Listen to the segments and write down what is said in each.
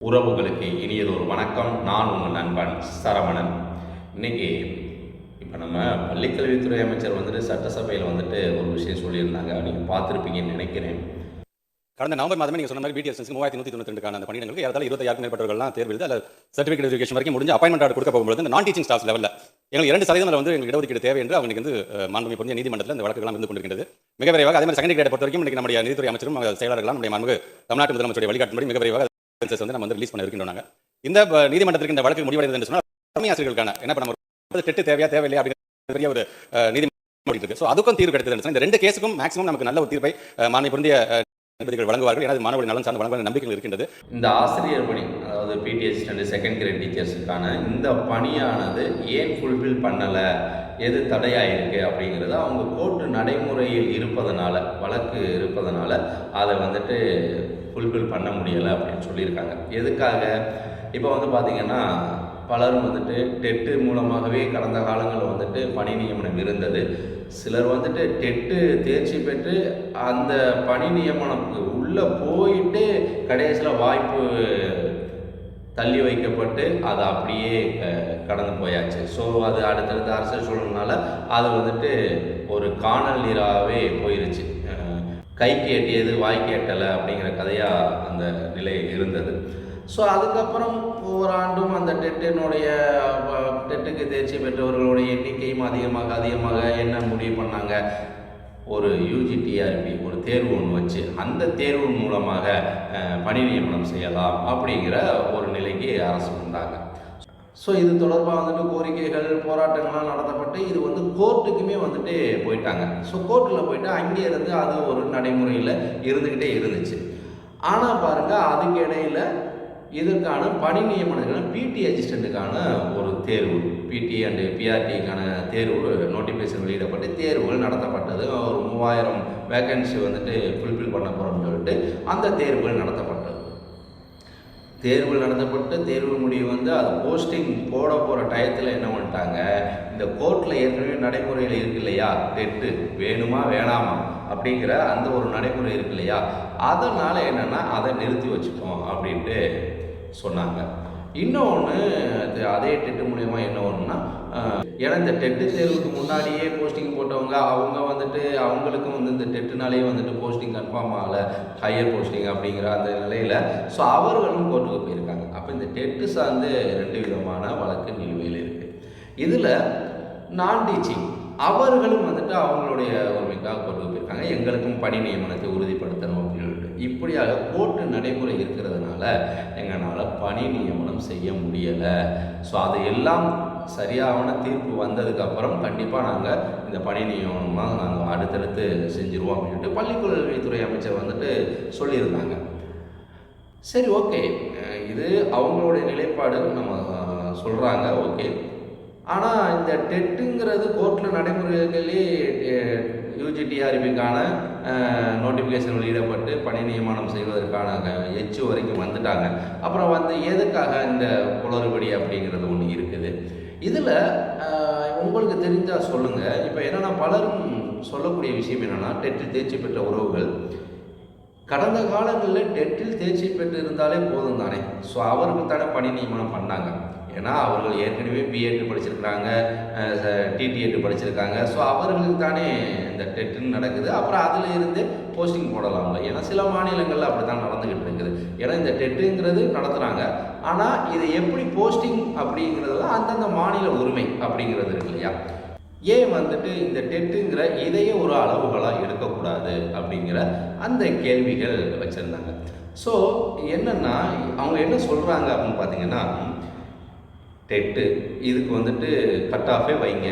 உறவுகளுக்கு இனியதொரு வணக்கம். நான் உங்கள் நண்பன் சரவணன். இன்றைக்கி இப்போ நம்ம பள்ளிக்கல்வித்துறை அமைச்சர் வந்துட்டு சட்டசபையில் வந்துட்டு ஒரு விஷயம் சொல்லியிருந்தாங்க. நீங்கள் பார்த்துருப்பீங்கன்னு நினைக்கிறேன். கடந்த நவம்பர் மாதமே நீங்கள் சொன்ன மாதிரி பிடிஎஸ் மூவாயிரத்தி நூற்றி தொண்ணூற்றி ரெண்டுக்கான அந்த பணியிடங்களுக்கு ஏதாவது இருபத்தி ஆயிரம் மேற்பட்டவர்கள்லாம் தேர்வு எழுதி அதில் சர்டிஃபிகேட் வரைக்கும் முடிஞ்சு அப்பாயின்மெண்ட் ஆர்டர் கொடுக்க போகும்போது இந்த நான் டீச்சிங் ஸ்டாஃப் லெவலில் எங்களுக்கு இரண்டு சதவீதம் வந்து எங்களுக்கு இடஒதுக்கீடு தேவை என்று அவங்க வந்து அஹ், புரிஞ்ச நீதிமன்றத்தில் இந்த வழக்குகள் இருந்து கொண்டிருக்கிறது மிக விரைவாக அதே மாதிரி செகண்ட் கிரேட் பொறுத்த வரைக்கும் இன்னைக்கு நம்முடைய நீதித்துறை அமைச்சரும் அஹ், செயலாளர்களும் நம்முடைய மாண்பு தமிழ்நாட்டு முதலமைச்சருடைய வழிகாட்டும்படி மிக விரைவாக வந்து நம்ம வந்து ரிலீஸ் பண்ண இருக்கின்றோம் இந்த நீதிமன்றத்திற்கு இந்த வழக்கு முடிவடைந்தது என்று சொன்னால் தலைமை ஆசிரியர்களுக்கான என்ன பண்ண ஒரு டெட்டு தேவையா தேவையில்லையா அப்படிங்கிற பெரிய ஒரு நீதிமன்றம் இருக்கு. ஸோ அதுக்கும் தீர்வு கிடைத்தது இந்த ரெண்டு கேஸுக்கும் மேக்ஸிமம் நமக்கு நல்ல ஒரு தீர்ப்பை மாநில பொருந்திய நீதிபதிகள் வழங்குவார்கள். ஏன்னா மாணவர்கள் நலன் சார்ந்த வழங்குவார் நம்பிக்கைகள் இருக்கின்றது. இந்த ஆசிரியர் பணி அதாவது பிடி அசிஸ்டன்ட் செகண்ட் கிரேட் டீச்சர்ஸுக்கான இந்த பணியானது ஏன் ஃபுல்ஃபில் பண்ணலை? எது தடையாயிருக்கு அப்படிங்கிறது அவங்க கோர்ட்டு நடைமுறையில் இருப்பதனால வழக்கு இருப்பதனால அதை வந்துட்டு ஃபுல்ஃபில் பண்ண முடியலை அப்படின்னு சொல்லியிருக்காங்க. எதுக்காக? இப்போ வந்து பார்த்திங்கன்னா பலரும் வந்துட்டு டெட்டு மூலமாகவே கடந்த காலங்களில் வந்துட்டு பணி நியமனம் இருந்தது. சிலர் வந்துட்டு டெட்டு தேர்ச்சி பெற்று அந்த பணி நியமனத்துக்கு உள்ளே போயிட்டு கடைசியில் வாய்ப்பு தள்ளி வைக்கப்பட்டு அது அப்படியே கடந்து போயாச்சு. ஸோ அது அடுத்தடுத்த அரசு சூழல்னால அது வந்துட்டு ஒரு காணல் நீராகவே போயிருச்சு. கைக்கு எட்டியது வாய்க்கு எட்டலை அப்படிங்கிற கதையாக அந்த நிலை இருந்தது. ஸோ அதுக்கப்புறம் ஒவ்வொரு ஆண்டும் அந்த டெட்டினுடைய டெட்டுக்கு தேர்ச்சி பெற்றவர்களுடைய எண்ணிக்கையும் அதிகமாக அதிகமாக என்ன முடிவு பண்ணாங்க? ஒரு யூஜிடிஆர்பி ஒரு தேர்வு ஒன்று வச்சு அந்த தேர்வு மூலமாக பணி நியமனம் செய்யலாம் அப்படிங்கிற ஒரு நிலைக்கு அரசு வந்தாங்க. ஸோ இது தொடர்பாக வந்துட்டு கோரிக்கைகள் போராட்டங்கள்லாம் நடத்தப்பட்டு இது வந்து கோர்ட்டுக்குமே வந்துட்டு போயிட்டாங்க. ஸோ கோர்ட்டில் போயிட்டு அங்கே இருந்து அது ஒரு நடைமுறையில் இருந்துக்கிட்டே இருந்துச்சு. ஆனால் பாருங்கள் அதுக்கு இடையில் இதற்கான பணி நியமனங்கள் பிடி அசிஸ்டண்ட்டுக்கான ஒரு தேர்வு. பிடி அண்டு பிஆர்டிக்கான தேர்வு நோட்டிஃபிகேஷன் வெளியிடப்பட்டு தேர்வுகள் நடத்தப்பட்டது. ஒரு மூவாயிரம் வேகன்சி வந்துட்டு ஃபுல்ஃபில் பண்ண போகிறோம்னு சொல்லிட்டு அந்த தேர்வுகள் நடத்தப்பட்டது. தேர்வு நடத்தப்பட்டு தேர்வு முடிவு வந்து அது போஸ்டிங் போட போகிற டயத்தில் என்ன பண்ணிட்டாங்க? இந்த கோர்ட்டில் ஏற்கனவே நடைமுறையில் இருக்கு இல்லையா? டெட்டு வேணுமா வேணாமா? அப்படிங்கிற அந்த ஒரு நடைமுறை இருக்கு இல்லையா? அதனால் என்னென்னா அதை நிறுத்தி வச்சுட்டோம் அப்படின்ட்டு சொன்னாங்க. இன்னொன்று அதே டெட்டு மூலயமா என்ன ஒன்றுனா ஏன்னா இந்த டெட்டு தேர்வுக்கு முன்னாடியே போஸ்டிங் போட்டவங்க அவங்க வந்துட்டு அவங்களுக்கும் வந்து இந்த டெட்டுனாலே வந்துட்டு போஸ்டிங் கன்ஃபார்ம் ஆகலை ஹையர் போஸ்டிங் அப்படிங்கிற அந்த நிலையில் ஸோ அவர்களும் கோர்ட்டுக்கு போயிருக்காங்க. அப்போ இந்த டெட்டு சார்ந்து ரெண்டு விதமான வழக்கு நிலுவையில் இருக்குது இதில் நான் டீச்சிங் அவர்களும் வந்துட்டு அவங்களுடைய உரிமைக்காக கொண்டு போயிருக்காங்க. எங்களுக்கும் பணி நியமனத்தை உறுதிப்படுத்தணும் அப்படின்னு இப்படியாக கோர்ட்டு நடைமுறை இருக்கிறதுனால எங்களால் பணி நியமனம் செய்ய முடியலை. ஸோ அது எல்லாம் சரியான தீர்ப்பு வந்ததுக்கப்புறம் கண்டிப்பாக நாங்கள் இந்த பணி நியமனமாக நாங்கள் அடுத்தடுத்து செஞ்சுருவோம் அப்படின்ட்டு பள்ளிக்கல்வித்துறை அமைச்சர் வந்துட்டு சொல்லியிருந்தாங்க. சரி ஓகே. இது அவங்களுடைய நிலைப்பாடு நம்ம சொல்கிறாங்க ஓகே. ஆனால் இந்த டெட்டுங்கிறது கோர்ட்டில் நடைமுறைகளே டிஆர்பிக்கான நோட்டிஃபிகேஷன் வெளியிடப்பட்டு பணி நியமனம் செய்வதற்கான எச்சு வரைக்கும் வந்துட்டாங்க. அப்புறம் வந்து எதுக்காக இந்த குளறுபடி அப்படிங்கிறது ஒன்று இருக்குது. இதில் உங்களுக்கு தெரிஞ்சால் சொல்லுங்கள் இப்போ என்னென்னா பலரும் சொல்லக்கூடிய விஷயம் என்னென்னா டெட்டில் தேர்ச்சி பெற்ற உறவுகள். கடந்த காலங்களில் டெட்டில் தேர்ச்சி பெற்று இருந்தாலே போதும் தானே. ஸோ அவருக்கு தானே பணி நியமனம் பண்ணாங்க. ஏன்னா அவர்கள் ஏற்கனவே பிஎட் படிச்சிருக்கிறாங்க டிடிஎட் படிச்சிருக்காங்க. ஸோ அவர்களுக்கு தானே இந்த டெட்டுன்னு நடக்குது. அப்புறம் அதில் இருந்து போஸ்டிங் போடலாம்ல. ஏன்னா சில மாநிலங்களில் அப்படி தான் நடந்துக்கிட்டு இருக்குது. ஏன்னா இந்த டெட்டுங்கிறது நடத்துகிறாங்க ஆனால் இது எப்படி போஸ்டிங் அப்படிங்கிறதுலாம் அந்தந்த மாநில உரிமை அப்படிங்கிறது இருக்கு இல்லையா? ஏன் வந்துட்டு இந்த டெட்டுங்கிற இதையே ஒரு அளவுகளாக எடுக்கக்கூடாது அப்படிங்கிற அந்த கேள்விகள் வச்சுருந்தாங்க. ஸோ என்னென்னா அவங்க என்ன சொல்கிறாங்க அப்படின்னு பார்த்தீங்கன்னா டெட்டு இதுக்கு வந்துட்டு கட் ஆஃபே வைங்க.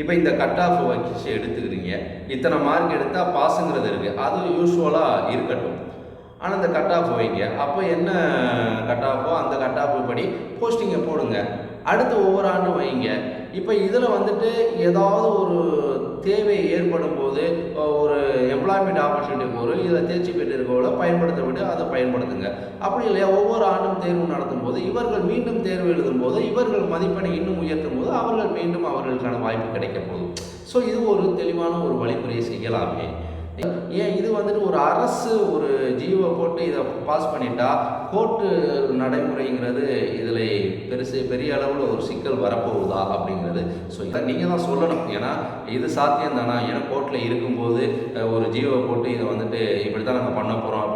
இப்போ இந்த கட் ஆஃப் வச்சு எடுத்துக்கிறீங்க இத்தனை மார்க் எடுத்தால் பாஸுங்கிறது இருக்குது அது யூஸ்வலாக இருக்கட்டும். ஆனால் இந்த கட் ஆஃப் வைங்க. அப்போ என்ன கட் ஆஃபோ அந்த கட் ஆஃப் படி போஸ்டிங்கை போடுங்க. அடுத்து ஒவ்வொரு ஆண்டும் வைங்க. இப்போ இதில் வந்துட்டு ஏதாவது ஒரு தேவை ஏற்படும் போது ஒரு எம்ப்ளாய்மெண்ட் ஆப்பர்ச்சுனிட்டி ஒரு இதில் தேர்ச்சி பெற்றிருக்கவங்கள பயன்படுத்தப்பட்டு அதை பயன்படுத்துங்க. அப்படி இல்லையா? ஒவ்வொரு ஆண்டும் தேர்வு நடத்தும் போது இவர்கள் மீண்டும் தேர்வு எழுதும் போது இவர்கள் மதிப்பெண்ணை இன்னும் உயர்த்தும் போது அவர்கள் மீண்டும் அவர்களுக்கான வாய்ப்பு கிடைக்க போகுது. ஸோ இது ஒரு தெளிவான ஒரு வழிமுறையை செய்யலாமே. ஏன் இது வந்துட்டு ஒரு அரசு ஒரு ஜீவோ போட்டு இதை பாஸ் பண்ணிட்டா கோர்ட்டு நடைமுறைங்கிறது இதில் பெருசு பெரிய அளவில் ஒரு சிக்கல் வரப்போகுதா அப்படிங்கிறது. ஸோ இதை நீங்கள் தான் சொல்லணும். ஏன்னா இது சாத்தியம் தானா ஏன்னா கோர்ட்டில் இருக்கும்போது ஒரு ஜீவோ போட்டு இதை வந்துட்டு இப்படி தான் நாங்கள் பண்ண போகிறோம்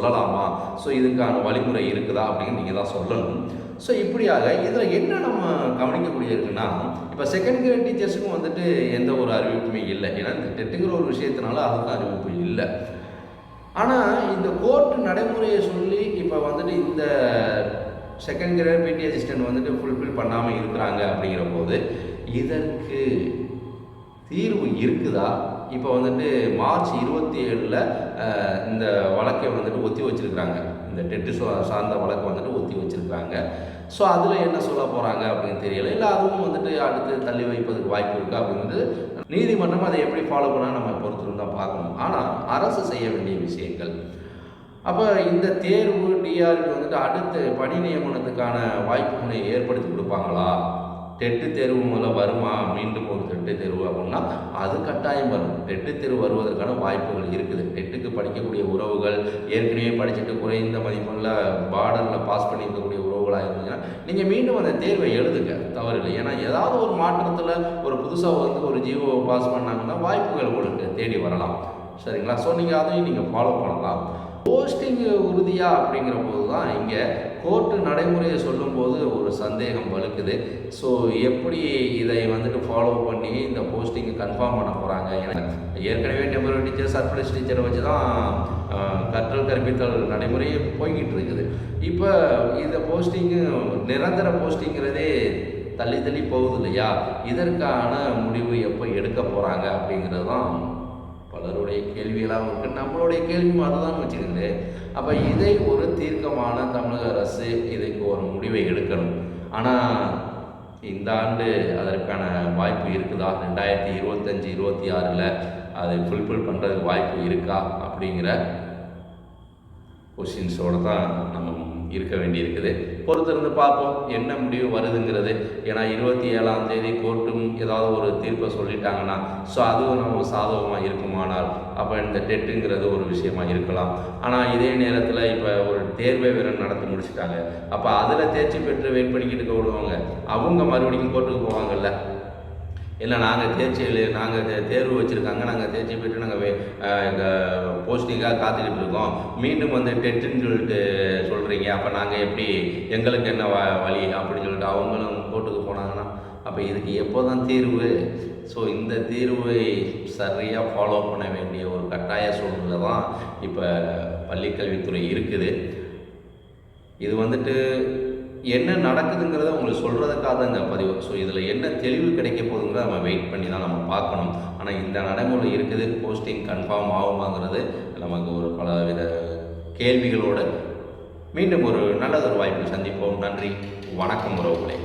சொல்லலாமா? ஸோ இதுக்கான வழிமுறை இருக்குதா அப்படின்னு நீங்கள் தான் சொல்லணும். ஸோ இப்படியாக இதில் என்ன நம்ம கவனிக்கக்கூடிய இருக்குன்னா இப்போ செகண்ட் கிரேட் டீச்சர்ஸுக்கும் வந்துட்டு எந்த ஒரு அறிவிப்புமே இல்லை. ஏன்னா இந்த டெட்டுங்கிற ஒரு விஷயத்தினால அதுக்கு அறிவிப்பு இல்லை. ஆனால் இந்த கோர்ட் நடைமுறையை சொல்லி இப்போ வந்துட்டு இந்த செகண்ட் கிரேட் பிடி அசிஸ்டன்ட் வந்துட்டு ஃபுல்ஃபில் பண்ணாமல் இருக்கிறாங்க அப்படிங்கிற போது இதற்கு தீர்வு இருக்குதா? இப்போ வந்துட்டு மார்ச் இருபத்தி ஏழில் இந்த வழக்கை வந்துட்டு ஒத்தி வச்சிருக்கிறாங்க. இந்த டெட்டு சார்ந்த வழக்கை வந்துட்டு ஒத்தி வச்சிருக்கிறாங்க. ஸோ அதில் என்ன சொல்ல போகிறாங்க அப்படின்னு தெரியல. இல்லை அதுவும் வந்துட்டு அடுத்து தள்ளி வைப்பதற்கு வாய்ப்பு இருக்கா அப்படிங்கிறது நீதிமன்றம் அதை எப்படி ஃபாலோ பண்ணால் நம்ம பொறுத்திருந்து தான் பார்க்கணும். ஆனால் அரசு செய்ய வேண்டிய விஷயங்கள். அப்போ இந்த தேர்வு டிஆர்பி வந்துட்டு அடுத்த பணி நியமனத்துக்கான வாய்ப்புகளை ஏற்படுத்தி கொடுப்பாங்களா? டெட்டு தேர்வு முதல்ல வருமா? மீண்டும் ஒரு டெட்டு தேர்வு அப்படின்னா அது கட்டாயம் வரும். டெட்டு தேர்வு வருவதற்கான வாய்ப்புகள் இருக்குது. டெட்டுக்கு படிக்கக்கூடிய உறவுகள் ஏற்கனவே படிச்சுட்டு குறைந்த மதிப்பெண்ணில் பார்டரில் பாஸ் பண்ணியிருக்கக்கூடிய உறவுகளாக இருந்தீங்கன்னா நீங்கள் மீண்டும் அந்த தேர்வை எழுதுங்க. தவறில்லை ஏன்னா ஏதாவது ஒரு மாற்றத்தில் ஒரு புதுசாக வந்து ஒரு ஜீவோவை பாஸ் பண்ணாங்கன்னா வாய்ப்புகள் உங்களுக்கு தேடி வரலாம். சரிங்களா? ஸோ நீங்கள் அதையும் நீங்கள் ஃபாலோ பண்ணலாம். போஸ்டிங் உறுதியாக அப்படிங்கிற போது தான் இங்கே கோர்ட்டு நடைமுறையை சொல்லும்போது ஒரு சந்தேகம் வலுக்குது ஸோ எப்படி இதை வந்துட்டு ஃபாலோ பண்ணி இந்த போஸ்டிங்கை கன்ஃபார்ம் பண்ண போகிறாங்க ஏன்னா ஏற்கனவே டெம்பரரி டீச்சர் சர்ப்ரைஸ் டீச்சரை வச்சு தான் கற்றல் கற்பித்தல் நடைமுறையே போய்கிட்டு இருக்குது இப்போ இந்த போஸ்டிங்கு நிரந்தர போஸ்டிங்கிறதே தள்ளி தள்ளி போகுது இல்லையா? இதற்கான முடிவு எப்போ எடுக்க போகிறாங்க அப்படிங்கிறது தான் பலருடைய கேள்விகளாகவும் இருக்குது நம்மளுடைய கேள்வியும் அதுதான் வச்சுக்கோங்க அப்போ இதை ஒரு தீர்க்கமான தமிழக அரசு இதுக்கு ஒரு முடிவை எடுக்கணும். ஆனால் இந்த ஆண்டு அதற்கான வாய்ப்பு இருக்குதா? ரெண்டாயிரத்தி இருபத்தஞ்சி இருபத்தி ஆறில் அதை ஃபுல்ஃபில் பண்ணுறதுக்கு வாய்ப்பு இருக்கா? அப்படிங்கிற கொஷின்ஸோடு தான் நம்ம இருக்க வேண்டியிருக்குது. பொறுத்திருந்து பார்ப்போம் என்ன முடிவு வருதுங்கிறது. ஏன்னா இருபத்தி ஏழாம் தேதி கோர்ட்டும் ஏதாவது ஒரு தீர்ப்பை சொல்லிட்டாங்கன்னா ஸோ அதுவும் நம்ம சாதகமாக இருக்குமானால் அப்போ இந்த டெட்டுங்கிறது ஒரு விஷயமா இருக்கலாம். ஆனால் இதே நேரத்தில் இப்போ ஒரு தேர்வை வேற நடத்தி முடிச்சிட்டாங்க. அப்போ அதில் தேர்ச்சி பெற்று வெயிட் பண்ணிக்கிட்டு விடுவாங்க அவங்க மறுபடியும் கோர்ட்டுக்கு போவாங்கல்ல? இல்லை நாங்கள் தேர்ச்சி நாங்கள் தேர்வு வச்சுருக்காங்க. நாங்கள் தேர்ச்சி போயிட்டு நாங்கள் எங்கள் போஸ்டிங்காக காத்துக்கிட்டு இருக்கோம். மீண்டும் வந்து டெட்டுன்னு சொல்லிட்டு சொல்கிறீங்க அப்போ நாங்கள் எப்படி எங்களுக்கு என்ன வ வழி அப்படின்னு சொல்லிட்டு அவங்களும் கோர்ட்டுக்கு போனாங்கன்னா அப்போ இதுக்கு எப்போ தான் தீர்வு? ஸோ இந்த தீர்வை சரியாக ஃபாலோ பண்ண வேண்டிய ஒரு கட்டாய சூழ்நிலை தான் இப்போ பள்ளிக்கல்வித்துறை இருக்குது. இது வந்துட்டு என்ன நடக்குதுங்கிறத உங்களுக்கு சொல்கிறதுக்காக தான் இந்த பதிவு. ஸோ இதில் என்ன தெளிவு கிடைக்க போகுதுங்கிறத நம்ம வெயிட் பண்ணி தான் நம்ம பார்க்கணும். ஆனால் இந்த நடைமுறை இருக்குது போஸ்டிங் கன்ஃபார்ம் ஆகுமாங்கிறது நமக்கு ஒரு பலவித கேள்விகளோடு மீண்டும் ஒரு நல்லதொரு வாய்ப்பில் சந்திப்போம். நன்றி. வணக்கம் உறவுகளே.